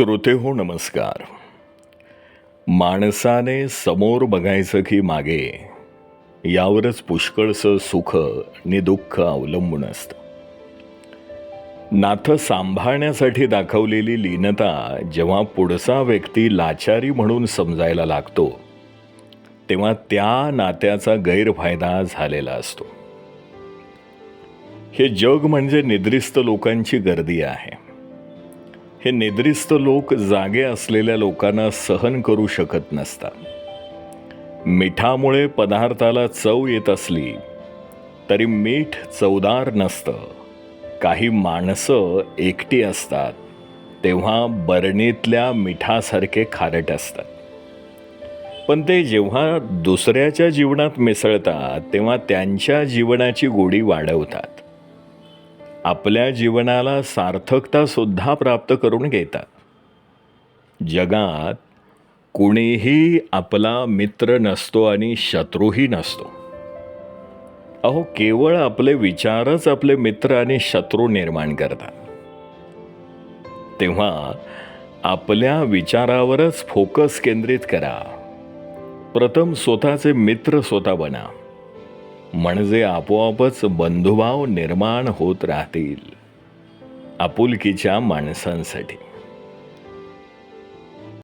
श्रोते हो नमस्कार. माणसाने समोर बघायचं की मागे यावरच पुष्कळचं सुख आणि दुःख अवलंबून असतं. नाथं सांभाळण्यासाठी दाखवलेली लीनता जेव्हा पुढचा व्यक्ती लाचारी म्हणून समजायला लागतो तेव्हा त्या नात्याचा गैरफायदा झालेला असतो. हे जग म्हणजे निद्रिस्त लोकांची गर्दी आहे. हे निद्रिस्त लोक जागे असलेल्या लोकांना सहन करू शकत नसतात. मिठामुळे पदार्थाला चव येत असली तरी मीठ चवदार नसतं. काही माणसं एकटी असतात तेव्हा बरणीतल्या मिठासारखे खारट असतात. पण ते जेव्हा दुसऱ्याच्या जीवनात मिसळतात तेव्हा त्यांच्या जीवनाची गोडी वाढवतात. आपल्या जीवनाला सार्थकतासुद्धा प्राप्त करून घेतात. जगात कुणीही आपला मित्र नसतो आणि शत्रूही नसतो. अहो केवळ आपले विचारच आपले मित्र आणि शत्रू निर्माण करतात. तेव्हा आपल्या विचारावरच फोकस केंद्रित करा. प्रथम स्वतःचे मित्र स्वतः बना. म्हणजे आपोआपच बंधुभाव निर्माण होत राहतील. आपुलकीच्या माणसांसाठी.